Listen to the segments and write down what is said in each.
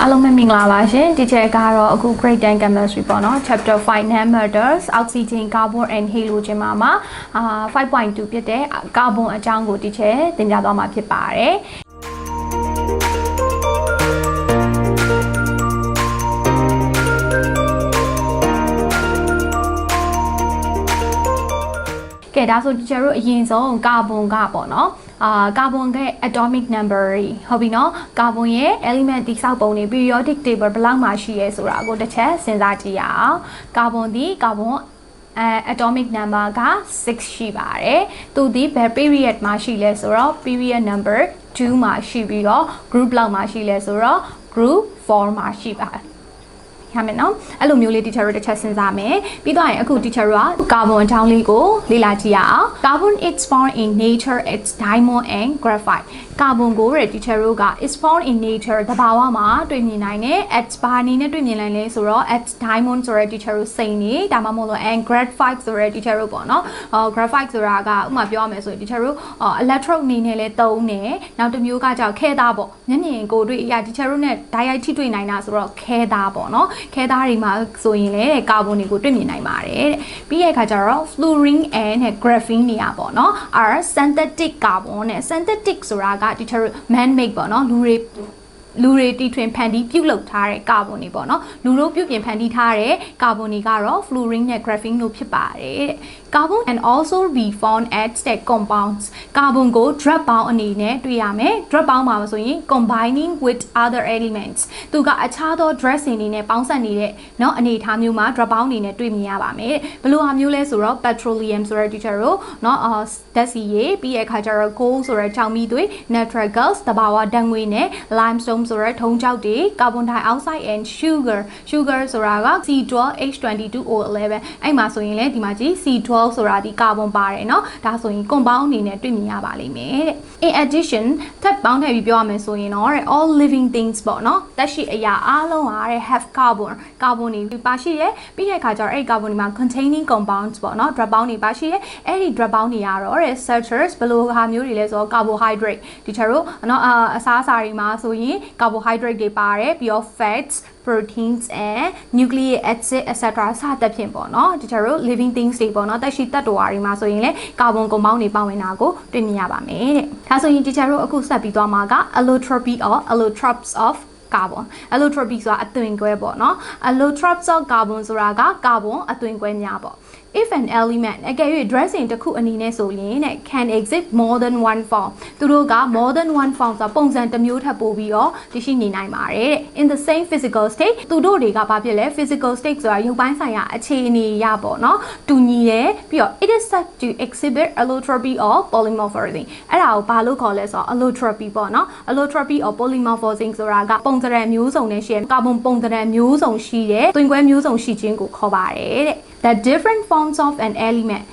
အားလုံးပဲမင်္ဂလာပါရှင် teacher ကတော့အခု grade 10 chemistry ပေါ့နော် chapter 5 non metals oxygen carbon and halogen မှာမှာအာ5.2ဖြစ်တဲ့ carbon အကြောင်းကို teacher သင်ကြားသွားမှာဖြစ်ပါတယ်ကဲဒါဆို teacher တို့အရင်ဆုံးကာဗွန်ကပေါ့နော် အာကာဗွန်ရဲ့ atomic number ဟုတ်ပြီနော်ကာဗွန်ရဲ့ element တိစောက်ပုံတွေ periodic table ဘယ်လောက်မှရှိရဲဆိုတာကိုတစ်ချက်စဉ်းစားကြည့်ရအောင်ကာဗွန်ဒီကာဗွန်အဲ atomic number က6ရှိပါတယ်သူဒီဘယ် period မှာရှိလဲဆိုတော့ period number 2မှာရှိပြီးတော့ group လောက်မှာရှိလဲဆိုတော့ group 4မှာရှိပါတယ် ရမယ်နော်အဲ့လိုမျိုးလေး teacher တို့တစ်ချက်စဉ်းစားမယ်ပြီးတော့ရင်အခု teacher တို့ကကာဗွန်အကြောင်းလေးကိုလေ့လာကြည့်ရအောင် carbon is found in nature it's diamond and graphite ကာဗွန်ကိုတဲ့ teacher တို့က is found in nature တဘာဝမှာတွေ့မြင်နိုင်တယ် at ဘာအနေနဲ့တွေ့မြင်နိုင်လဲဆိုတော့ at diamond ဆိုတဲ့ teacher တို့စိန်နေဒါမှမဟုတ်လို့ and graphite ဆိုတဲ့ teacher တို့ပေါ့နော်အော် graphite ဆိုတာကဥပမာပြောရမယ်ဆိုရင် teacher တို့ electrode အနေနဲ့လဲသုံးတယ်နောက်တစ်မျိုးကကြောက်ခဲသားပေါ့မျက်မြင်ကိုတွေ့အရာ teacher တို့နဲ့ direct ထိတွေ့နိုင်တာဆိုတော့ခဲသားပေါ့နော်ခဲသားတွေမှာဆိုရင်လေကာဗွန်တွေကိုတွေ့မြင်နိုင်ပါတယ်တဲ့ပြီးရဲ့အခါကျတော့ fluorine and graphene နေရာပေါ့နော် are synthetic carbon နဲ့ synthetic ဆိုတာက teacher man made ပေါ့နော်လူတွေ လူတွေတီထွင်ဖန်တီးပြုတ်လုပ်ထားတဲ့ကာဗွန်တွေပေါ့နော်လူတို့ပြုတ်ပြင်ဖန်တီးထားတဲ့ကာဗွန်တွေကတော့ fluorine နဲ့ graphene တို့ဖြစ်ပါတယ်တဲ့ carbon can also be found at stack compounds ကာဗွန်ကို drug bound အနေနဲ့တွေ့ရမယ် drug bound မှာဆိုရင် combining with other elements သူကအခြားသော drug တွေနဲ့ပေါင်းစပ်နေတဲ့เนาะအနေအထားမျိုးမှာ drug bound အနေနဲ့တွေ့မြင်ရပါမယ်ဘယ်လိုဟာမျိုးလဲဆိုတော့ petroleum ဆိုတဲ့ teacher တို့เนาะဓာတ်ဆီရည်ပြီးရခါကျတော့ coal ဆိုတဲ့ကြောင်မီးသွေး natural gas တဘာဝဓာတ်ငွေနဲ့ limestone ဆိုတဲ့ထုံကျောက်တွေ carbon dioxide and sugar sugar ဆိုတာက C12H22O11 အဲ့မှာဆိုရင်လေဒီမှာကြည့် C12 ဆိုတာဒီကာဗွန်ပါတယ်เนาะဒါဆိုရင် compound အနေနဲ့တွေ့မြင်ရပါလိမ့်မယ်တဲ့ in addition ထပ်ပေါင်းထည့်ပြီးပြောရမယ်ဆိုရင်တော့ all living things ပေါ့နော်တက်ရှိအရာအားလုံးဟာတဲ့ have carbon carbon တွေပါရှိရဲပြီးတဲ့အခါကျတော့အဲ့ဒီ carbon တွေမှာ containing compounds ပေါ့နော် drug bound တွေပါရှိရဲအဲ့ဒီ drug bound တွေကတော့တဲ့ sugars ဘယ်လိုဟာမျိုးတွေလဲဆိုတော့ carbohydrate ဒီချက်တို့နော်အစားအစာတွေမှာဆိုရင် carbohydrate တွေပါတယ်ပြီးတော့ fats proteins and nucleic acid etc စသဖြင့်ပေါ့နော်ဒီချက်တို့ living things တွေပေါ့နော်တက်ရှိတတ်တော်တွေမှာဆိုရင်လည်း carbon compound တွေပါဝင်တာကိုတွေ့မြင်ရပါမယ်တဲ့ဒါဆိုရင်တချို့တို့အခုဆက်ပြီးသွားမှာက allotropy or allotropes of carbon allotropy ဆိုတာအသွင်ကွဲပေါ့နော် allotropes of carbon ဆိုတာကကာဗွန်အသွင်ကွဲများပေါ့ if an element အကယ်၍ dressing တစ်ခုအနေနဲ့ဆိုရင်တဲ့ can exist more than one form သူတို့က more than one form ဆိုတာပုံစံတစ်မျိုးထပ်ပို့ပြီးတော့တရှိနေနိုင်ပါတယ်တဲ့ in the same physical state သူတို့တွေကဘာဖြစ်လဲ physical state ဆိုတာရုပ်ပိုင်းဆိုင်ရာအခြေအနေရပေါ့နော်တူညီတယ်ပြီးတော့ it is said to exhibit allotropy or polymorphism အဲ့ဒါကိုဘာလို့ခေါ်လဲဆိုတော့ allotropy ပေါ့နော် allotropy or polymorphism ဆိုတာကပုံစံမျိုးစုံနဲ့ရှိတဲ့ကာဗွန်ပုံစံမျိုးစုံရှိတဲ့တွင်ကွဲမျိုးစုံရှိခြင်းကိုခေါ်ပါတယ်တဲ့ the different forms of an element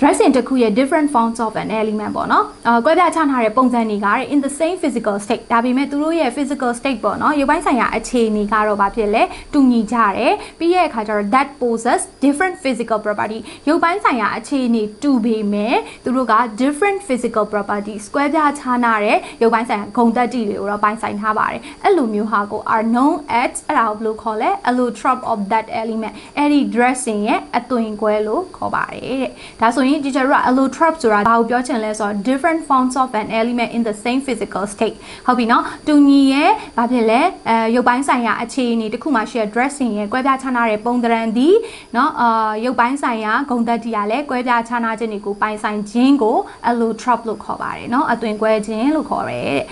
dressing တစ်ခုရဲ့ different forms of an element ပေါ့နော်။အာကွဲပြားချထားတဲ့ပုံစံတွေက in the same physical state ဒါပေမဲ့သူတို့ရဲ့ physical state ပေါ့နော်။ရုပ်ပိုင်းဆိုင်ရာအခြေအနေကတော့ဘာဖြစ်လဲတူညီကြတယ်။ပြီးရဲ့အခါကျတော့ that possess different physical property ရုပ်ပိုင်းဆိုင်ရာအခြေအနေတူပေမဲ့သူတို့က different physical properties ကွဲပြားခြားနာတဲ့ရုပ်ပိုင်းဆိုင်ရာဂုဏ်သတ္တိတွေကိုတော့ပိုင်းဆိုင်ထားပါတယ်။အဲ့လိုမျိုးဟာကို are known as အဲ့ဒါကိုဘယ်လိုခေါ်လဲ allotrope of that element အဲ့ဒီ dressing ရဲ့အသွင်ကွဲလို့ခေါ်ပါတယ်တဲ့။ဒါဆိုရင် teacher တို့က allotrope ဆိုတာဘာကိုပြောချင်လဲဆိုတော့ different forms of an element in the same physical state ဟုတ်ပြီနော်တူညီရဲ့ဘာဖြစ်လဲအဲရုပ်ပိုင်းဆိုင်ရာအခြေအနေတစ်ခုမှရှိတဲ့ dressing ရဲ့ကွဲပြားခြားနားတဲ့ပုံသဏ္ဍာန်ဒီနော်အာရုပ်ပိုင်းဆိုင်ရာဂုဏ်သတ္တိကလည်းကွဲပြားခြားနားခြင်းတွေကိုပိုင်ဆိုင်ခြင်းကို allotrope လို့ခေါ်ပါတယ်နော်အသွင်ကွဲခြင်းလို့ခေါ်တယ်တဲ့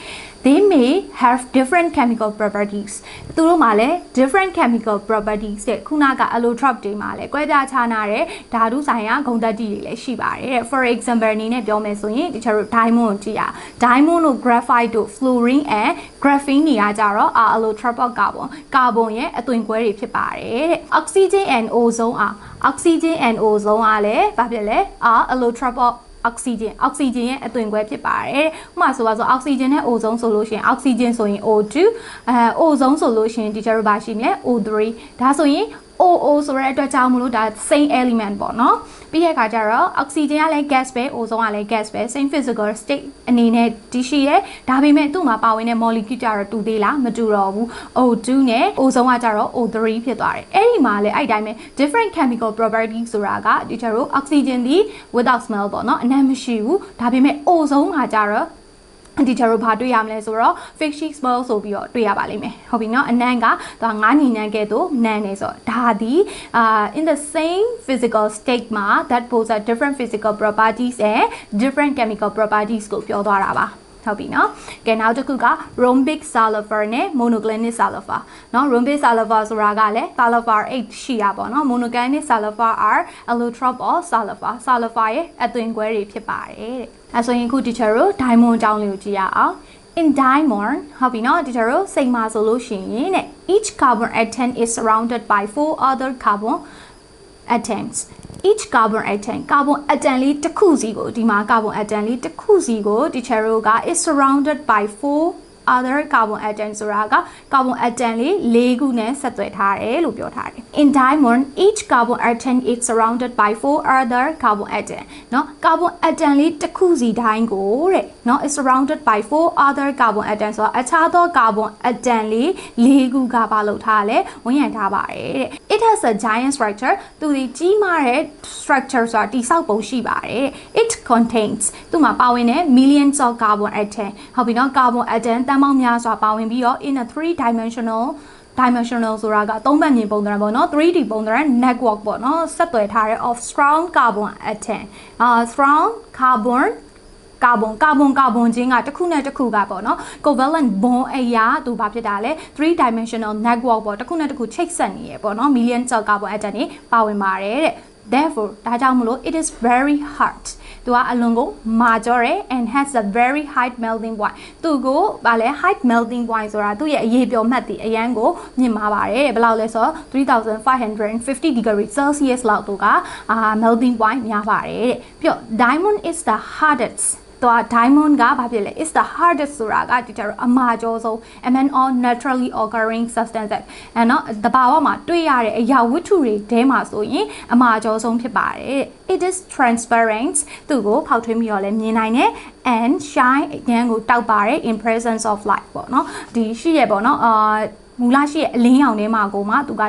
they may have different chemical properties သူတို့မှာလည်း different chemical properties တဲ့ခုနက allotrope တွေမှာလည်းကွဲပြားခြားနားတဲ့ဓာတုဆိုင်ရာဂုဏ်သတ္တိတွေလည်းရှိပါတယ်တဲ့ for example အနေနဲ့ပြောမယ်ဆိုရင်တချို့ diamond ကိုကြည့်ရ diamond တို့ graphite တို့ fluorine and graphene တွေကကြတော့ are allotropic carbon ကာဗွန်ရဲ့အသွင်ကွဲတွေဖြစ်ပါတယ်တဲ့ oxygen and ozone အာ oxygen and ozone ကလည်းဘာဖြစ်လဲ are allotropic အောက်ဆီဂျင်အောက်ဆီဂျင်ရဲ့အသွင်ခွဲဖြစ်ပါတယ်။ဥပမာဆိုပါဆိုအောက်ဆီဂျင်နဲ့အိုဇုံဆိုလို့ရှိရင်အောက်ဆီဂျင်ဆိုရင် O2 အဲအိုဇုံဆိုလို့ရှိရင်ဒီကျတော့ဘာရှိမလဲ O3 ဒါဆိုရင် OO ဆိုတဲ့အတွက်ကြောင့်မလို့ဒါ same element ပေါ့နော်ပြီးတဲ့အခါကျတော့ oxygen ကလည်း gas ပဲ ozone ကလည်း gas ပဲ same physical state အနေနဲ့တည်ရှိရဲဒါပေမဲ့သူ့မှာပါဝင်တဲ့ molecule ကြတော့တူသေးလားမတူတော့ဘူး O2 နဲ့ ozone ကကြတော့ O3 ဖြစ်သွားတယ်အဲ့ဒီမှာလည်းအဲ့တိုင်းပဲ different chemical property ဆိုတာကဒီကျတော့ oxygen ဒီ without smell ပေါ့နော်အနံ့မရှိဘူးဒါပေမဲ့ ozone မှာကြတော့ ဒီချာတို့ဘာတွေ့ရမလဲဆိုတော့ fishy smell ဆိုပြီးတော့တွေ့ရပါလိမ့်မယ်ဟုတ်ပြီเนาะအနံ့ကသူငါးညီနံကဲ့သို့နံနေဆိုတော့ဒါဒီအာ in the same physical state မှာ that possess different physical properties and different chemical properties ကိုပြောသွားတာပါ ဟုတ်ပြီနော်ကဲနောက်တစ်ခုက rhombic sulfur နဲ့ monoclinic sulfur နော် rhombic sulfur ဆိုတာကလည်း sulfur 8ရှိတာပေါ့နော် monoclinic sulfur are allotrope of sulfur sulfur ရဲ့အသွင်ကွဲတွေဖြစ်ပါတယ်တဲ့အဲဆိုရင်အခု teacher တို့ diamond အကြောင်းလေးကိုကြည့်ရအောင် in diamond ဟုတ်ပြီနော် teacher တို့စိတ်မှာဆိုလို့ရှိရင်တဲ့ each carbon atom is surrounded by four other carbon atoms each carbon atom carbon atom လေးတစ်ခုစီကိုဒီမှာ carbon atom လေးတစ်ခုစီကို teacher တို့က is surrounded by four other carbon atom ဆိုတာက carbon atom လေး၄ခုနဲ့ဆက်သွယ်ထားတယ်လို့ပြောထားတယ် in diamond each carbon atom is surrounded by four other carbon atom เนาะ carbon atom လေးတစ်ခုစီတိုင်းကိုတဲ့เนาะ is surrounded by four other carbon atom ဆိုတော့အခြားသော carbon atom လေး၄ခုကပါလို့ထားလဲဝန်းရံထားပါတယ်တဲ့ it has a giant structure သူဒီကြီးမားတဲ့ structure ဆိုတာတိဆောက်ပုံရှိပါတယ် it contains သူမှာပါဝင်တဲ့ millions of carbon atom ဟုတ်ပြီเนาะ carbon atom တ န်ပေါင်းများစွာပါဝင်ပြီးတော့ in a three dimensional dimensional ဆိုတာကသုံးဘက်မြင်ပုံသဏ္ဍာန်ပေါ့နော် 3D ပုံသဏ္ဍာန် network ပေါ့နော်ဆက်သွယ်ထားတဲ့ of strong carbon atom အာ strong carbon ကာဗွန်ကာဗွန်ကာဗွန်ချင်းကတစ်ခုနဲ့တစ်ခုကပေါ့နော် covalent bond အရာသူဘာဖြစ်တာလဲ3 dimensional network ပေါ့တစ်ခုနဲ့တစ်ခုချိတ်ဆက်နေရပေါ့နော် million cell carbon atom တွေပါဝင်ပါတယ်တဲ့ therefore ဒါကြောင့်မလို့ it is very hard သူကအလွန်ကိုမာကြောတယ် and has a very high melting point သူကိုဗာလဲ high melting point ဆိုတာသူ့ရဲ့အရေးပြောမှတ်တည်အရန်ကိုမြင့်မာပါတယ်တဲ့ဘယ်လောက်လဲဆိုတော့3550 degree celsius လောက်သူကအာ melting point များပါတယ်တဲ့ပြီးတော့ diamond is the hardest တော့ diamond ကဘာဖြစ်လဲ is the hardest ဆိုတာကဒီကျတော့အမာကျော်ဆုံး among all naturally occurring substances အဲနော်တဘာဝမှာတွေ့ရတဲ့အရာဝတ္ထုတွေထဲမှာဆိုရင်အမာကျော်ဆုံးဖြစ်ပါတယ် it is transparent သူ့ကိုဖောက်ထွင်းပြီးတော့လည်းမြင်နိုင်တယ် and shine အရန်ကိုတောက်ပါတယ် in presence of light ပေါ့နော်ဒီရှိရပေါ့နော်အာမူလရှိရဲ့အလင်းရောင်ထဲမှာကိုမှသူက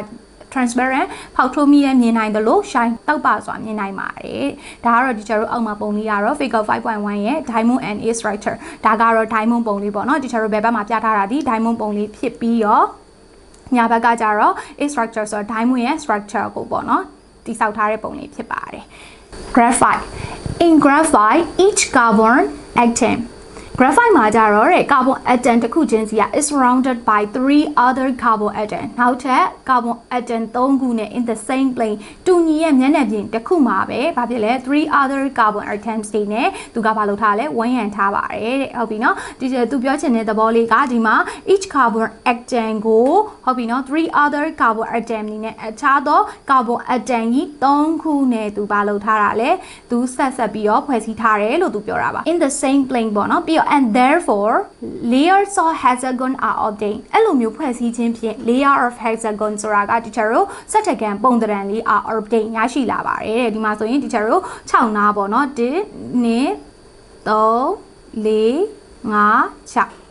transparent ဖောက်ထိုးမိရဲ့မြင်နိုင်တယ်လို့ shine တောက်ပါစွာမြင်နိုင်ပါတယ်ဒါကတော့ဒီကျတို့အောက်မှာပုံလေးကတော့ figure 5.1ရဲ့ diamond and its structure ဒါကတော့ diamond ပုံလေးပေါ့နော်ဒီကျတို့ဘယ်ဘက်မှာပြထားတာဒီ diamond ပုံလေးဖြစ်ပြီးတော့ညာဘက်ကကျတော့ its structure ဆိုတော့ diamond ရဲ့ structure ကိုပေါ့နော်တိဆောက်ထားတဲ့ပုံလေးဖြစ်ပါတယ် graphite in graphite each carbon atom graphite မှာကြတော့တဲ့ carbon atom တစ်ခုချင်းစီက is surrounded by three other carbon atom နောက်ထပ် carbon atom 3ခုနဲ့ in the same plane တူညီရဲ့မျက်နှာပြင်တစ်ခုမှာပဲဘာဖြစ်လဲ three other carbon atoms တွေနဲ့သူကဘာလုပ်ထားလဲဝန်းရံထားပါတယ်တဲ့ဟုတ်ပြီနော်ဒီသူပြောချင်တဲ့သဘောလေးကဒီမှာ each carbon atom ကိုဟုတ်ပြီနော် three other carbon atom တွေနဲ့အခြားသော carbon atom ကြီး3ခုနဲ့သူဘာလုပ်ထားတာလဲသူဆက်ဆက်ပြီးတော့ဖွဲ့စည်းထားတယ်လို့သူပြောတာပါ in the same plane ပေါ့နော်ပြီးတော့ and therefore layers of hexagon are obtained အဲ့လိုမျိုးဖွဲ့စည်းခြင်းဖြင့် layer of hexagon ဆိုတာက teacher တို့စက်တကန်ပုံသဏ္ဍာန်လေး are obtained ရရှိလာပါတယ်တဲ့ဒီမှာဆိုရင် teacher တို့6နားပေါ့နော်1 2 3 4 5 6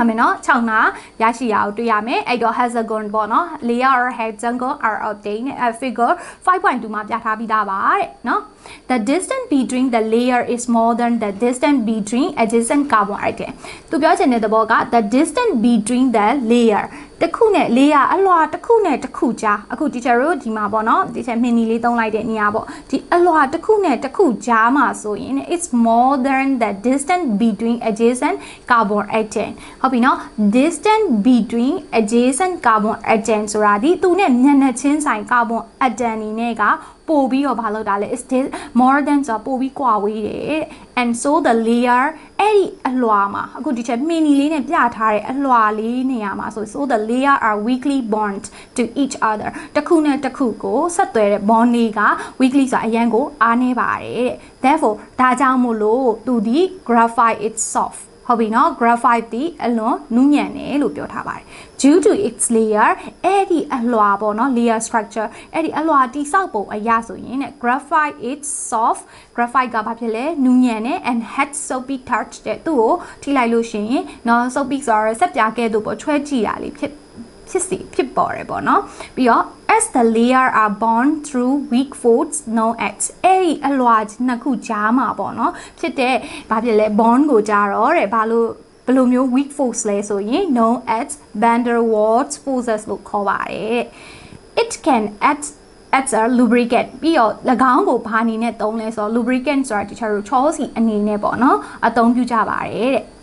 အမေနော်6နာရရှိရအောင်တွေ့ရမယ်အဲ့တော့ hexagon ပေါ့နော် layer or hexagon are obtained a figure 5.2မှာပြထားပြီးသားပါတဲ့နော် the distance between the layer is more than the distance between adjacent carbon atom သူပြောချင်တဲ့သဘောက the distance between the layer တစ်ခုနဲ့ layer အလွှာတစ်ခုနဲ့တစ်ခုကြားအခု teacher တို့ဒီမှာပေါ့နော် teacher မင်းနီလေးသုံးလိုက်တဲ့နေရာပေါ့ဒီအလွှာတစ်ခုနဲ့တစ်ခုကြားမှာဆိုရင် it's more than the distance between adjacent carbon atom ဟုတ်ပြီနော် distance between adjacent carbon atom ဆိုတာဒီသူနဲ့မျက်နှာချင်းဆိုင် carbon atom နေနဲ့က ပို့ပြီးတော့ဘာလုပ်တာလဲ is this more than ဆိုပို့ပြီးကွာဝေးတယ် and so the layer အဲ့ဒီအလွှာမှာအခုဒီချက်မီနီလေးနဲ့ပြထားတဲ့အလွှာလေးနေရာမှာဆို so the layer are weakly bond to each other တစ်ခုနဲ့တစ်ခုကိုဆက်သွယ်တဲ့ bond လေးက weakly ဆိုတာအရန်ကိုအားနေပါတယ်တဲ့ therefore ဒါကြောင့်မို့လို့သူဒီ graphite it's soft ဟုတ်ပြီနော် graphite ဒီအလွန်နုညံ့တယ်လို့ပြောထားပါတယ် due to its layer အဲ့ဒီအလွှာပေါ့နော် layer structure အဲ့ဒီအလွှာတိဆောက်ပုံအရာဆိုရင်တဲ့ graphite is soft graphite ကဘာဖြစ်လဲနူးညံ့တယ် and had soapy touch တဲ့သူ့ကိုထိလိုက်လို့ရှိရင်နော် soapy ဆိုတော့ဆက်ပြားကဲ့သို့ပေါ့ချွဲကြည့်တာလေးဖြစ် ဖြစ်စီဖြစ်ပေါ်တယ်ပေါ့နော်ပြီးတော့ as the layer are born through weak folds known as အဲ့ဒီအလွှာနှစ်ခုကြားမှာပေါ့နော်ဖြစ်တဲ့ဘာဖြစ်လဲ bond ကိုကြားတော့တဲ့ဘာလို့ဘယ်လိုမျိုး weak force လဲဆိုရင် known as van der Waals forces လို့ခေါ်ပါတယ် it can act as a lubricant ပြီးတော့၎င်းကိုဘာအနေနဲ့သုံးလဲဆိုတော့ lubricant ဆိုတာတခြားတို့ချောစီအနေနဲ့ပေါ့နော်အသုံးပြုကြပါတယ်တဲ့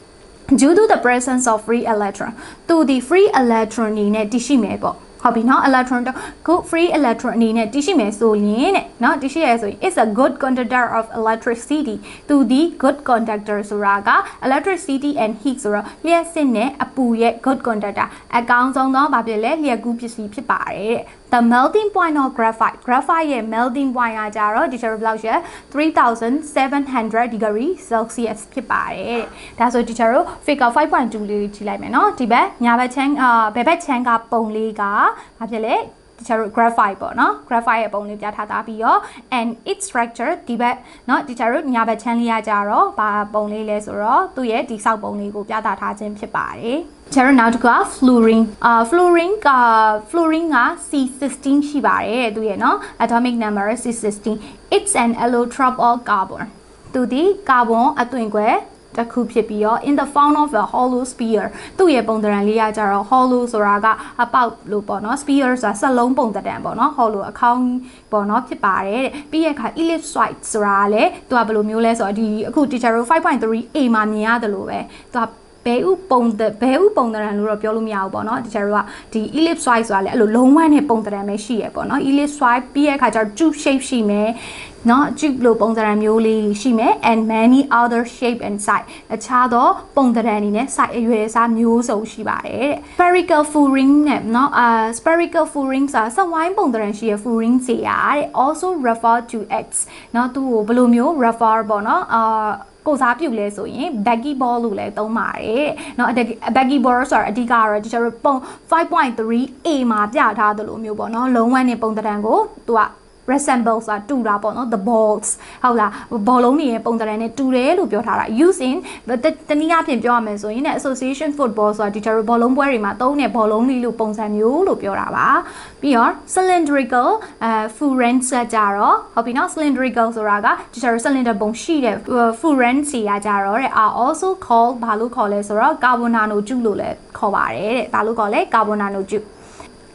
due to the presence of free electron သူဒီ free electron အနေနဲ့တည်ရှိမယ်ပေါ့ ဟုတ်ပြီနော် electron good free electron အနေနဲ့တရှိမယ်ဆိုရင်တဲ့နော်တရှိရဆိုရင် is a good conductor of electricity သူဒီ good conductor ဆိုတာက electricity and heat ဆိုတော့လျှက်စစ်နဲ့အပူရဲ့ good conductor အကောင်းဆုံးသောဘာဖြစ်လဲလျှက်ကူးပစ္စည်းဖြစ်ပါတယ်တဲ့ the melting point of graphite graphite ရဲ့ melting point ကကြတော့ဒီချယ်ဘလောက်ရ3700 degree celsius ဖြစ်ပါတယ်တဲ့ဒါဆိုဒီချယ်တို့ figure 5.2လေးကြည့်လိုက်မယ်နော်ဒီဘက်ညာဘက်ချမ်းအာဘယ်ဘက်ချမ်းကပုံလေးကဘာဖြစ်လဲတခြားတို့ graphite ပေါ့နော် graphite ရဲ့ပုံလေးပြထားတာပြီးတော့ and its structure ဒီဘက်နော်တခြားတို့ညာဘက်ချမ်းလေးရကြတော့ဘာပုံလေးလဲဆိုတော့သူ့ရဲ့ဒီဆောက်ပုံလေးကိုပြသထားခြင်းဖြစ်ပါတယ်ကျတော့နောက်တစ်ခုက fluorine အာ fluorine က fluorine က C16 ရှိပါတယ်သူရဲ့နော် atomic number C16 it's an allotrope of carbon သူဒီကာဗွန်အသွင်ကွယ် တစ်ခုဖြစ်ပြီးတော့ in the form of a hollow sphere သူ့ရဲ့ပုံသဏ္ဍာန်လေးကကြတော့ hollow ဆိုတာကအပေါက်လို့ပေါ့နော် sphere ဆိုတာစက်လုံးပုံသဏ္ဍာန်ပေါ့နော် hollow အခေါင်းပေါ့နော်ဖြစ်ပါတယ်တဲ့ပြီးရခါ ellipsoid ဆိုတာကလည်းသူကဘယ်လိုမျိုးလဲဆိုတော့ဒီအခု teacher တို့ 5.3a မှာမြင်ရတယ်လို့ပဲသူကဘဲဥပုံဘဲဥပုံတရံလို့တော့ပြောလို့မရဘူးပေါ့နော်တခြားတို့ကဒီ ellipsoid ဆိုတာလည်းအဲ့လိုလုံးဝနဲ့ပုံတရံပဲရှိရပေါ့နော် ellipsoid ပြီးရခါကျတော့ tube shape ရှိမယ် เนาะ tube လို့ပုံသဏ္ဍာန်မျိုးလေးရှိမယ် and many other shape and size အခြားသောပုံသဏ္ဍာန်အနေနဲ့ size အရွယ်အစားမျိုးစုံရှိပါတယ်တဲ့ spherical full ring နဲ့เนาะအာ spherical full ring ဆိုတာစဝိုင်းပုံသဏ္ဍာန်ရှိတဲ့ full ring စီရတဲ့ also refer to x เนาะသူ့ကိုဘယ်လိုမျိုး refer ပေါ့เนาะအာကိုစားပြုလဲဆိုရင် baggy ball လို့လည်းသုံးပါတယ်เนาะ baggy ball ဆိုတာအဓိကကတော့ဒီကျတော့ပုံ 5.3a မှာပြထားသလိုမျိုးပေါ့เนาะလုံးဝနဲ့ပုံသဏ္ဍာန်ကိုသူက resemble ဆိုတာတူတာပေါ့နော် the balls ဟုတ်လားဘောလုံးတွေရဲ့ပုံသဏ္ဍာန်နဲ့တူတယ်လို့ပြောထားတာ using တနည်းအားဖြင့်ပြောရမယ်ဆိုရင် association football ဆိုတာဒီကျတော့ဘောလုံးပွဲတွေမှာသုံးတဲ့ဘောလုံးလေးလို့ပုံစံမျိုးလို့ပြောတာပါပြီးတော့ cylindrical အဲ furans ကကြတော့ဟုတ်ပြီနော် cylindrical ဆိုတာကဒီကျတော့ cylinder ပုံရှိတဲ့ furans တွေကကြတော့တဲ့ are also called ဘာလို့ခေါ်လဲဆိုတော့ carbon nanotube လို့လည်းခေါ်ပါတယ်တဲ့ဘာလို့ခေါ်လဲ carbon nanotube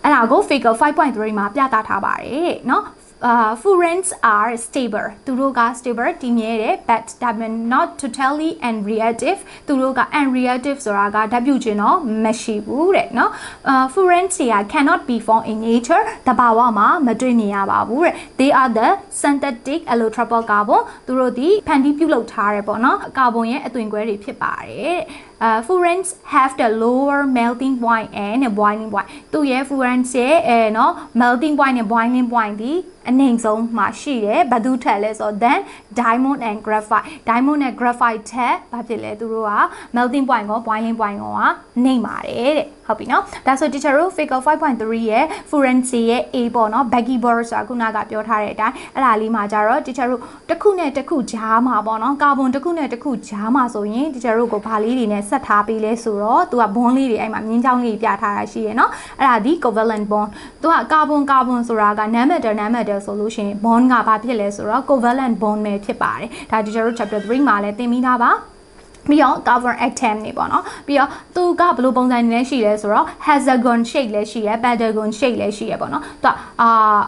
အဲ့ဒါကို figure 5.3မှာပြသထားပါတယ်เนาะ uh, furans are stable သူတို့က stable တည်မြဲတယ် but that mean not totally unreactive သူတို့က unreactive ဆိုတာကဓာတ်ပြုခြင်းတော့မရှိဘူးတဲ့เนาะ uh, furans တွေက cannot be found in nature တဘာဝမှာမတွေ့မြင်ရပါဘူးတဲ့ they are the synthetic allotrope carbon သူတို့ဒီဖန်တီးပြုလုပ်ထားတယ်ပေါ့เนาะကာဗွန်ရဲ့အသွင်ခွဲတွေဖြစ်ပါတယ် uh, furans have the lower melting point and boiling point သူရဲ့ furans ရဲ့အဲเนาะ melting point နဲ့ boiling point ဒီ အနိုင်ဆုံးမှာရှိတယ်ဘယ်သူထက်လဲဆိုတော့ then diamond and graphite diamond နဲ့ graphite ထက်ဘာဖြစ်လဲသူတို့က melting point ကို boiling point ကိုကနေပါတယ်တဲ့ဟုတ်ပြီနော်ဒါဆို teacher တို့ figure 5.3ရဲ့ fluency ရဲ့ A ပေါ့နော် baggy bor ဆိုတာခုနကပြောထားတဲ့အတိုင်းအဲ့ဒါလေးမှာကြတော့ teacher တို့တစ်ခုနဲ့တစ်ခုကြားမှာပေါ့နော်ကာဗွန်တစ်ခုနဲ့တစ်ခုကြားမှာဆိုရင် teacher တို့ကိုဘာလေးတွေနဲ့ဆက်ထားပေးလဲဆိုတော့သူက bond လေးတွေအဲ့မှာမြင်းချောင်းလေးပြထားတာရှိရယ်နော်အဲ့ဒါဒီ covalent bond သူကကာဗွန်ကာဗွန်ဆိုတာက non metal non metal ဆိုလို့ရှိရင် bond ကဘာဖြစ်လဲဆိုတော့ covalent bond ပဲဖြစ်ပါတယ်ဒါ teacher တို့ chapter 3မှာလည်းသင်ပြီးသားပါပြီးတော့ cover atom နေပေါ့နော်ပြီးတော့သူကဘယ်လိုပုံစံနေလဲရှိလဲဆိုတော့ hexagon shape လည်းရှိရယ် pentagon shape လည်းရှိရယ်ပေါ့နော်သူကအာ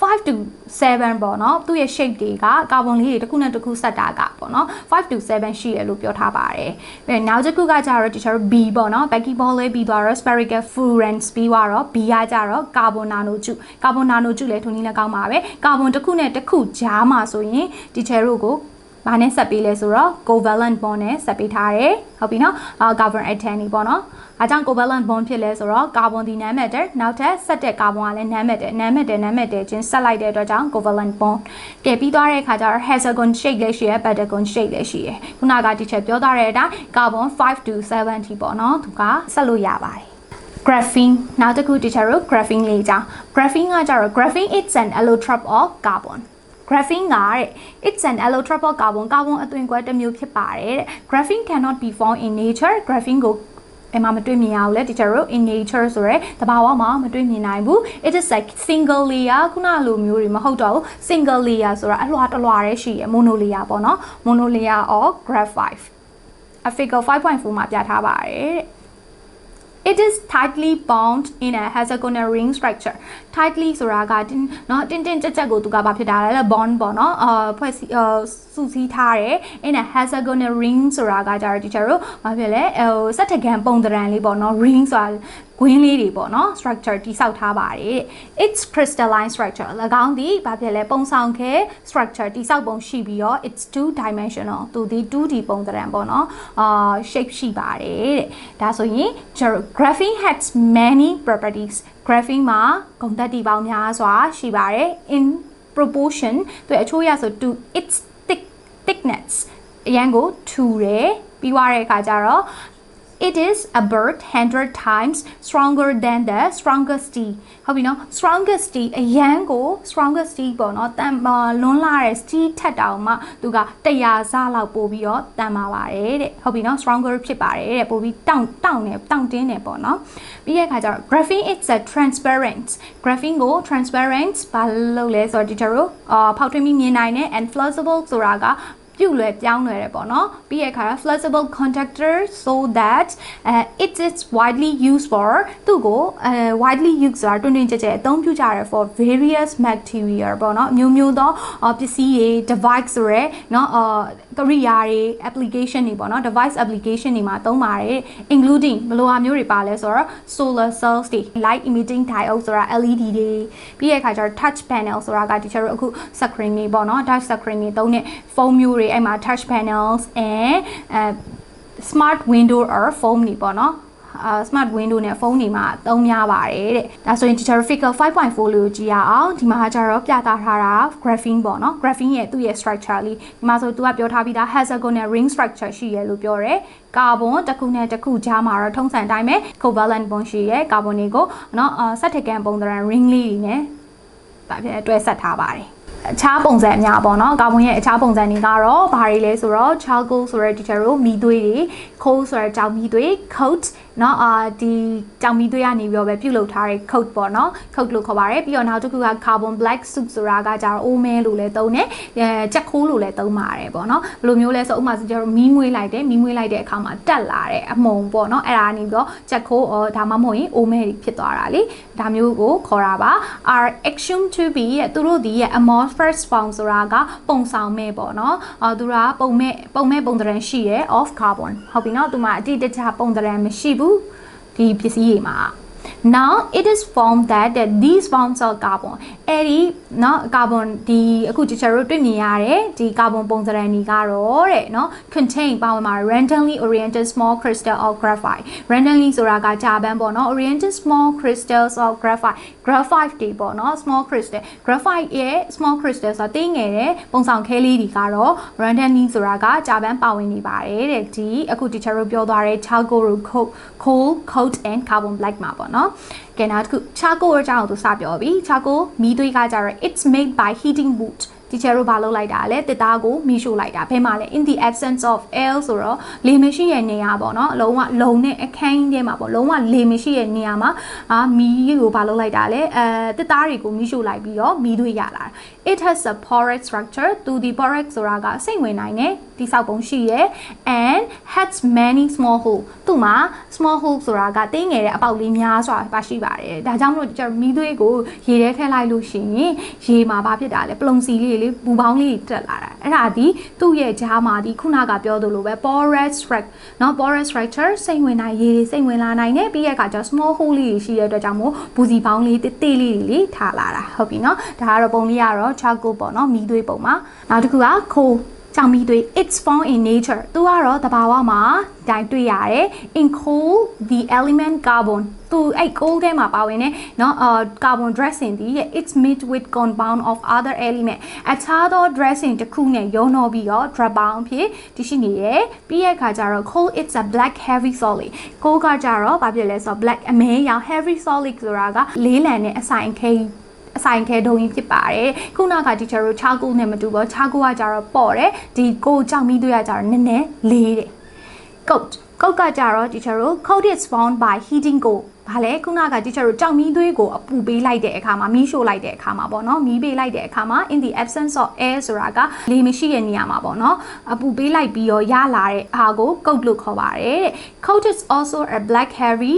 5 to 7ပေါ့နော်သူ့ရဲ့ shape တွေကကာဗွန်လေးတွေတစ်ခုနဲ့တစ်ခုဆက်တာကပေါ့နော်5 to 7ရှိရလို့ပြောထားပါတယ်ပြီးနောက်တစ်ခုကကြတော့တခြား B ပေါ့နော် Becky ball လေး B သွားတော့ spherical fluorines ပြီးတော့ B ကကြတော့ကာဗွန်နာနိုကျူကာဗွန်နာနိုကျူလည်းထုံနည်းလည်းကောင်းပါပဲကာဗွန်တစ်ခုနဲ့တစ်ခုကြားမှာဆိုရင်ဒီချယ်တို့ကိုဘာနဲ့ဆက်ပေးလဲဆိုတော့ covalent bond နဲ့ဆက်ပေးထားတယ်ဟုတ်ပြီနော်အာ carbon atene ပေါ့နော်။ အားကြောင့် covalent bond ဖြစ်လဲဆိုတော့ carbon ဒီ non matter နောက်ထပ်ဆက်တဲ့ carbon ကလည်း non matter non matter non matter ချင်းဆက်လိုက်တဲ့အတွက်ကြောင့် covalent bond ကဲပြီးသွားတဲ့အခါကျတော့ hexagon shape လည်းရှိရယ် pentagon shape လည်းရှိရယ်။ခုနကဒီချက်ပြောထားတဲ့အတိုင်း carbon 5 to 70ပေါ့နော်။သူကဆက်လို့ရပါတယ်။ graphene နောက်တစ်ခု teacher တို့ graphene လေးကြောင်း graphene ကကြတော့ graphene it's an allotrope of carbon graphene ကတဲ့ it's an allotrope of carbon carbon အသွင်ကွဲတစ်မျိုးဖြစ်ပါတယ်တဲ့ graphene cannot be found in nature graphene ကို အမှမတွေ့မြင်ရဘူးလေ teacher တို့ in nature ဆိုရဲတဘာဝမှာမတွေ့မြင်နိုင်ဘူး it is like single layer ခုနလိုမျိုးတွေမဟုတ်တော့ဘူး single layer ဆိုတာအလွှာတစ်လွှာတည်းရှိရ mono layer ပေါ့နော် mono layer of graphite a figure 5.4မှာပြထားပါတယ်တဲ့ It is tightly bound in a hexagonal ring structure. tightly ဆိုတာကနော်တင်းတင်းကြပ်ကြပ်ကိုသူကဘာဖြစ်တာလဲ bond ပေါ့နော်အာဖွဲ့စည်းစုစည်းထားတယ်အဲ့ဒါ hexagonal ring ဆိုတာကကြတော့ teacher တို့ဘာဖြစ်လဲဟိုစက်တကံပုံသဏ္ဍာန်လေးပေါ့နော် ring ဆိုတာကွင်းလေးတွေပေါ့နော် structure တိဆောက်ထားပါတယ် its crystalline structure ၎င်းသည်ဘာဖြစ်လဲပုံဆောင်ခဲ structure တိဆောက်ပုံရှိပြီးတော့ its two dimensional သူဒီ 2D ပုံသဏ္ဍာန်ပေါ့နော်အာ shape ရှိပါတယ်တဲ့ဒါဆိုရင် graphene has many properties graphene မှာ ဂုဏ်သတ္တိပေါင်းများစွာရှိပါတယ် in proportion သူအချိုးရဆို to its thick thickness အရန်ကိုထူတယ်ပြီးွားတဲ့အခါကျတော့ it is a bird 100 times stronger than the strongest steel ဟုတ်ပြီနော် strongest steel အရန်ကို strongest steel ပေါ့နော်တန်လွန်းလာတဲ့ steel ထက်တောင်မှသူက100ဆလောက်ပို့ပြီးတော့တန်ပါပါတယ်တဲ့ဟုတ်ပြီနော် stronger ဖြစ်ပါတယ်တဲ့ပို့ပြီးတောင့်တောင့်နေတောင့်တင်းနေပေါ့နော်ပြီးရဲ့အခါကျတော့ graphene it's a transparent graphene ကို transparent ဘာလို့လဲဆိုတော့ဒီတို့အာဖောက်ထွင်းပြီးမြင်နိုင်တဲ့ and flexible ဆိုတာက ပြုတ်လွယ်ပြောင်းလွယ်တယ်ပေါ့နော်ပြီးရခါ flexible conductor so that uh, it is widely used for သူ့ကို uh, widely used ဆိုတာတွင်တွင်ကျကျအသုံးပြုကြတယ် for various material ပေါ့နော်မျိုးမျိုးသောပစ္စည်းတွေ device ဆိုရယ်နော်ကရိယာတွေ application တွေပေါ့နော် device application တွေမှာသုံးပါတယ် including ဘလိုဟာမျိုးတွေပါလဲဆိုတော့ solar cells တွေ light emitting diode ဆိုတာ LED တွေပြီးရခါကျတော့ touch panel ဆိုတာကဒီချက်တို့အခု screen တွေပေါ့နော် touch screen တွေသုံးတဲ့ဖုန်းမျိုးတွေအဲ့မှာ touch panels and uh, smart window or phone နေပေါ့နော်အာ smart window နဲ့ဖုန်းတွေမှာသုံးများပါတယ်တဲ့ဒါဆိုရင် Terrifical 5.4လို့ကြည့်ရအောင်ဒီမှာကျတော့ပြသထားတာ graphene ပေါ့နော် graphene ရဲ့သူ့ရဲ့ structure လေးဒီမှာဆိုသူကပြောထားပြီးသား hexagonal ring structure ရှိရလို့ပြောတယ်ကာဗွန်တစ်ခုနဲ့တစ်ခုကြားမှာတော့ထုံးစံတိုင်းပဲ covalent bond ရှိရကာဗွန်တွေကိုနော်စက်ထကန်ပုံသဏ္ဍာန် ring လေးတွေနဲ့ဒါပြန်အတွက်ဆက်ထားပါတယ် အခြားပုံစံအများပေါ့နော်ကာဗွန်ရဲ့အခြားပုံစံတွေကတော့ဘာတွေလဲဆိုတော့ charcoal ဆိုတဲ့ teacher တို့မီသွေးတွေ coal ဆိုတဲ့ကြောင်မီသွေး coat เนาะအာဒီကြောင်မီသွေးကနေပြီးတော့ပဲပြုတ်လုပ်ထားတဲ့ coat ပေါ့နော် coat လို့ခေါ်ပါတယ်ပြီးတော့နောက်တစ်ခုက carbon black soup ဆိုတာကကြတော့ old man လို့လည်းသုံးတယ်အဲချက်ခိုးလို့လည်းသုံးပါတယ်ပေါ့နော်ဘယ်လိုမျိုးလဲဆိုဥပမာဆိုကြတော့မီးမွေးလိုက်တယ်မီးမွေးလိုက်တဲ့အခါမှာတက်လာတဲ့အမုံပေါ့နော်အဲ့ဒါနေပြီးတော့ချက်ခိုးအော်ဒါမှမဟုတ်ရင် old man ဖြစ်သွားတာလေဒါမျိုးကိုခေါ်တာပါ are action to be ရဲ့သူတို့ဒီရဲ့ amorphous form ဆိုတာကပုံဆောင်မဲ့ပေါ့နော်အော်သူကပုံမဲ့ပုံမဲ့ပုံသဏ္ဍာန်ရှိရယ် of carbon ဟုတ်ပြီနော်သူမှာအတိအကျပုံသဏ္ဍာန်မရှိဘူး းဒီပစ္စည်းတွေမှာ now it is formed that, that these forms of carbon အဲ့ဒီเนาะ carbon ဒီအခု teacher တို့တွေ့မြင်ရတဲ့ဒီ carbon ပုံစံတွေကတော့တဲ့เนาะ contain ပါဝင်မှာ randomly oriented small crystal of graphite randomly ဆိုတာကကြာပန်းပေါ့เนาะ oriented small crystals of graphite graphite တွေပေါ့เนาะ small crystal graphite ရဲ့ small crystal ဆိုတာတင်းငယ်တဲ့ပုံဆောင်ခဲလေးတွေကတော့ randomly ဆိုတာကကြာပန်းပါဝင်နေပါတယ်တဲ့ဒီအခု teacher တို့ပြောသွားတဲ့ charcoal coal coat and carbon black မှာပေါ့เนาะ ကဲနောက်တစ်ခု charcoal အကြောင်းကိုသူစပြောပြီ charcoal မီးသွေးကကြတော့ it's made by heating wood တီချာတို့ဘာလုပ်လိုက်တာလဲတစ်သားကိုမီးရှို့လိုက်တာဘယ်မှာလဲ in the absence of air ဆိုတော့လေမရှိရဲ့နေရာပေါ့နော်လုံးဝလုံနဲ့အခန်းထဲမှာပေါ့လုံးဝလေမရှိရဲ့နေရာမှာအာမီးကိုဘာလုပ်လိုက်တာလဲအဲတစ်သားတွေကိုမီးရှို့လိုက်ပြီးတော့မီးသွေးရလာ it has a porous structure သူဒီ porous ဆိုတာကစိတ်ဝင်နိုင်တဲ့တိဆောက်ပုံရှိရဲ့ and has many small hole သူ့မှာ small hole ဆိုတာကတင်းငယ်တဲ့အပေါက်လေးများစွာပါရှိပါတယ်ဒါကြောင့်မလို့ကျွန်တော်မီးသွေးကိုရေထဲထည့်လိုက်လို့ရှိရင်ရေမှာဘာဖြစ်တာလဲပလုံစီလေးလေးဘူပေါင်းလေးတက်လာတာအဲ့ဒါဒီသူ့ရဲ့ဂျားမှာဒီခုနကပြောသလိုပဲ porous structure เนาะ porous structure စိတ်ဝင်နိုင်ရေတွေစိတ်ဝင်လာနိုင်တယ်ပြီးရဲ့အခါကျ small hole လေးတွေရှိတဲ့အတွက်ကြောင့်မို့ဘူစီပေါင်းလေးတေးသေးလေးတွေလေးထားလာတာဟုတ်ပြီเนาะဒါကတော့ပုံလေးကတော့ charcoal ပေါ့เนาะမီးသွေးပုံမှာနောက်တစ်ခုက coal ကြောင်မီးသွေး it's found in nature သူကတော့တဘာဝမှာတိုင်တွေ့ရတယ် in coal the element carbon သူအဲ့ coal ထဲမှာပါဝင်တဲ့เนาะအာ carbon dressing ဒီရဲ့ it's made with compound of other element အခြားသော dressing တစ်ခုနဲ့ရောနှောပြီးတော့ drop bound ဖြစ်တည်ရှိနေရယ်ပြီးရဲ့အခါကျတော့ coal it's a black heavy solid coal ကကြတော့ဘာဖြစ်လဲဆိုတော့ black အမဲရောင် heavy solid ဆိုတာကလေးလံတဲ့အဆိုင်ခဲကြီး အဆိုင်ခဲဒုံကြီးဖြစ်ပါတယ်ခုနကဒီချာတို့ချာကူနဲ့မတူဘူးချာကူကကြတော့ပေါ့တယ်ဒီကိုကြောက်မိသွေးကကြတော့နည်းနည်းလေးတယ် coat coat ကကြတော့ teacher တို့ coat is formed by heating coal ဘာလဲခုနက teacher တို့ကြောက်မီးသွေးကိုအပူပေးလိုက်တဲ့အခါမှာမီးရှို့လိုက်တဲ့အခါမှာပေါ့နော်မီးပေးလိုက်တဲ့အခါမှာ in the absence of air ဆိုတာကလေမရှိတဲ့နေရာမှာပေါ့နော်အပူပေးလိုက်ပြီးတော့ရလာတဲ့အားကို coat လို့ခေါ်ပါတယ်တဲ့ coat is also a black heavy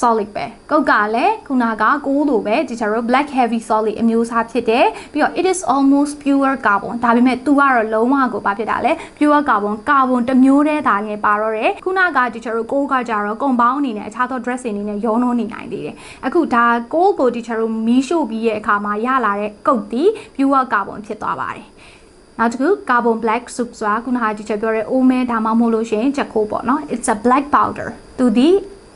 solid ပဲကုတ်ကလည်းခုနကကိုးလိုပဲဒီကျတော့ black heavy solid အမျိုးအစားဖြစ်တယ်ပြီးတော့ it is almost pure carbon ဒါပေမဲ့ तू ကတော့လုံးဝကိုဘာဖြစ်တာလဲ pure carbon carbon တစ်မျိုးတည်းဒါလည်းပါတော့တယ်ခုနကဒီကျတော့ကိုးကကြတော့ compound အနေနဲ့အခြားသော dressing အနေနဲ့ရောနှောနေနိုင်သေးတယ်အခုဒါကိုးကိုဒီကျတော့မီးရှို့ပြီးရဲ့အခါမှာရလာတဲ့ကုတ်ဒီ pure carbon ဖြစ်သွားပါတယ်နောက်တစ်ခု carbon black soup ဆိုတာခုနကဒီချက်ပြောတဲ့ omen ဒါမှမဟုတ်လို့ရှိရင်ချက်ခိုးပေါ့နော် it's a black powder သူဒီ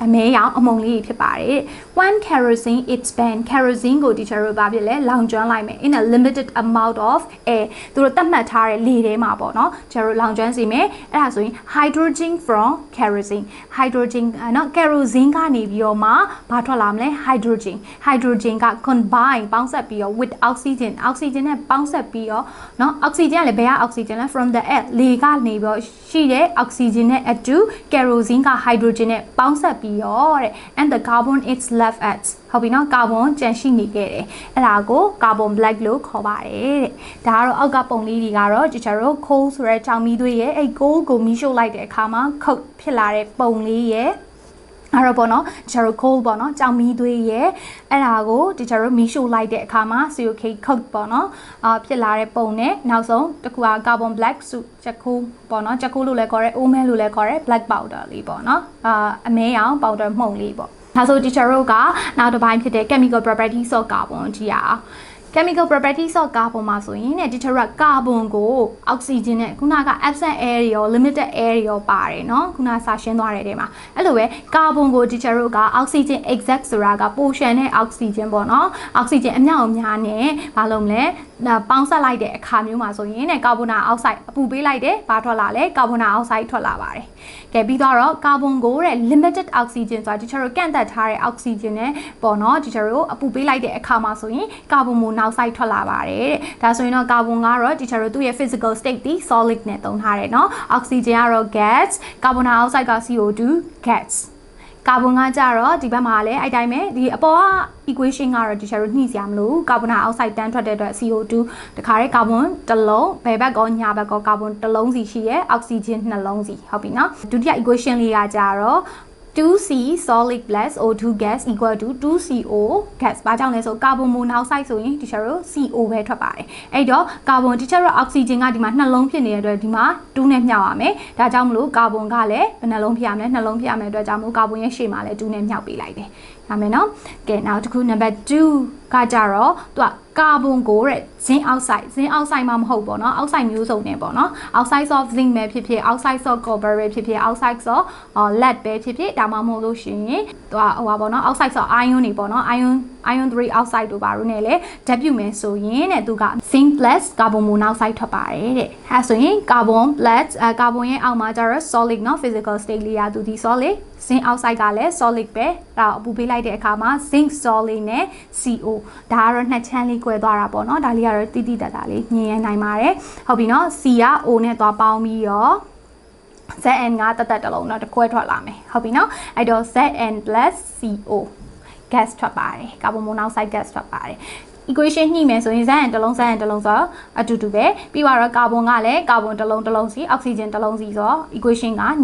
အမဲရောင်အမုံလေးဖြစ်ပါတယ်။ One kerosene it's banned kerosene ကို teacher တို့ဘာဖြစ်လဲလောင်ကျွမ်းလိုက်မယ် in a limited amount of air သူတို့သတ်မှတ်ထားတဲ့လေထဲမှာပေါ့နော်ကျတို့လောင်ကျွမ်းစီမယ်အဲ့ဒါဆိုရင် hydrogen from kerosene hydrogen နော် kerosene ကနေပြီးတော့မှဘာထွက်လာမလဲ hydrogen hydrogen က combine ပေါင်းစပ်ပြီးတော့ with oxygen oxygen နဲ့ပေါင်းစပ်ပြီးတော့နော် oxygen ကလည်းဘယ်က oxygen လဲ from the air လေကနေပြီးတော့ရှိတဲ့ oxygen နဲ့အတူ kerosene က hydrogen နဲ့ပေါင်းစပ်ပြီးတော့တဲ့ and the carbon it's left at ဟုတ်ပြီနော်ကာဗွန်ကြန့်ရှိနေခဲ့တယ်အဲ့ဒါကိုကာဗွန် black လို့ခေါ်ပါတယ်တဲ့ဒါကတော့အောက်ကပုံလေးတွေကတော့ကျကျွန်တော်တို့ coal ဆိုတဲ့ကြောင်မီးသွေးရဲ့အဲ့ coal ကိုမီးရှို့လိုက်တဲ့အခါမှာခုတ်ဖြစ်လာတဲ့ပုံလေးရဲ့ အဲ့တော့ပေါ့နော်ကျကျွန်တော် coal ပေါ့နော်ကြောင်မီးသွေးရဲ့အဲ့ဒါကိုဒီကျကျွန်တော်မီးရှို့လိုက်တဲ့အခါမှာ CO2 ခုတ်ပေါ့နော်အာဖြစ်လာတဲ့ပုံနဲ့နောက်ဆုံးတစ်ခုက carbon black စုချက်ခိုးပေါ့နော်ချက်ခိုးလို့လည်းခေါ်ရဲ omen လို့လည်းခေါ်ရဲ black powder လေးပေါ့နော်အာအမဲရောင် powder မှုန့်လေးပေါ့ဒါဆို teacher တို့ကနောက်တစ်ပိုင်းဖြစ်တဲ့ chemical properties of carbon ကြည့်ရအောင် chemical properties of carbon မှာဆိုရင်ね teacher က carbon ကို oxygen နဲ့ခုနက absent air တွေရော limited air တွေရောပါတယ်เนาะခုနစာရှင်းသွားတဲ့ထဲမှာအဲ့လိုပဲ carbon ကို teacher တို့က oxygen exact ဆိုတာက portion နဲ့ oxygen ပေါ့เนาะ oxygen အမြောက်အများနဲ့ဘာလို့မလဲ ပေါင်းဆက်လိုက်တဲ့အခါမျိုးမှာဆိုရင်တဲ့ကာဗွန်နာအောက်ဆိုက်အပူပေးလိုက်တယ်ဘာထွက်လာလဲကာဗွန်နာအောက်ဆိုက်ထွက်လာပါတယ်။ကဲပြီးတော့ကာဗွန်ကိုတဲ့ limited oxygen ဆိုတာတချို့ကန့်သက်ထားတဲ့ oxygen နဲ့ပေါ့နော်တချို့အပူပေးလိုက်တဲ့အခါမှာဆိုရင်ကာဗွန်မိုနောက်ဆိုက်ထွက်လာပါတယ်တဲ့။ဒါဆိုရင်တော့ကာဗွန်ကတော့တချို့သူ့ရဲ့ physical state ဒီ solid နဲ့သုံးထားတယ်နော်။ oxygen ကတော့ gas ကာဗွန်နာအောက်ဆိုက်က CO2 gas ကာဗွန်ကကြတော့ဒီဘက်မှာလည်းအဲ့တိုင်းပဲဒီအပေါ်က equation ကတော့ဒီချက်တို့ညှိစရာမလိုကာဗွန်နာအောက်ဆိုက်တန်းထွက်တဲ့အတွက် CO2 တခါတည်းကာဗွန်တစ်လုံးဘယ်ဘက်ကောညာဘက်ကောကာဗွန်တစ်လုံးစီရှိရဲအောက်ဆီဂျင်နှလုံးစီဟုတ်ပြီနော်ဒုတိယ equation လေးကကြတော့ 2C solid plus O2 gas equal to 2CO gas ဘာကြောင့်လဲဆိုကာဗွန်မိုနောက်ဆိုက်ဆိုရင်ဒီချက်တို့ CO ပဲထွက်ပါတယ်အဲ့တော့ကာဗွန်ဒီချက်တို့အောက်ဆီဂျင်ကဒီမှာနှလုံးဖြစ်နေတဲ့အတွက်ဒီမှာ2နဲ့မျှောက်ရမယ်ဒါကြောင့်မလို့ကာဗွန်ကလည်းဘယ်နှလုံးဖြစ်ရမလဲနှလုံးဖြစ်ရမယ်အတွက်ကြောင့်မလို့ကာဗွန်ရဲ့ရှေ့မှာလည်း2နဲ့မျှောက်ပေးလိုက်တယ်ရမယ်နော်ကဲနောက်တစ်ခု number 2 ကကြတော့သူကကာဗွန်ကိုတဲ့ zinc oxide zinc oxide မှမဟုတ်ပေါ့နော် oxide မျိုးစုံနဲ့ပေါ့နော် oxide of zinc ပဲဖြစ်ဖြစ် oxide of copper ပဲဖြစ်ဖြစ် oxide of lead ပဲဖြစ်ဖြစ်ဒါမှမဟုတ်လို့ရှိရင်သူကဟိုပါပေါ့နော် oxide of ion တွေပေါ့နော် ion ion 3 oxide တို့ပါလို့ ਨੇ လေဓာတ်ပြုမယ်ဆိုရင်တဲ့သူက zinc plus carbon monoxide ထွက်ပါတယ်တဲ့အဲဆိုရင် carbon plus အဲ carbon ရဲ့အောက်မှာကျတော့ solid เนาะ physical state လေးရာသူဒီ solid zinc oxide ကလည်း solid ပဲဒါအပူပေးလိုက်တဲ့အခါမှာ zinc solid နဲ့ CO ဒါကတော့နှစ်ချမ်းလေး꿰သွားတာပေါ့เนาะဒါလေးကတော့တိတိတတ်တာလေးညင်ရနိုင်ပါတယ်ဟုတ်ပြီเนาะ C က O နဲ့သွားပေါင်းပြီးတော့ ZN ကတသက်တစ်လုံးเนาะတစ်ခွဲထွက်လာမယ်ဟုတ်ပြီเนาะအဲ့တော့ ZN CO gas ထွက်ပါတယ်ကာဗွန်မိုနောက်ဆိုက် gas ထွက်ပါတယ် equation ညှိမယ်ဆိုရင် ZN တစ်လုံး ZN တစ်လုံးဆိုတော့အတူတူပဲပြီးတော့ကာဗွန်ကလည်းကာဗွန်တစ်လုံးတစ်လုံးစီအောက်ဆီဂျင်တစ်လုံးစီဆိုတော့ equation က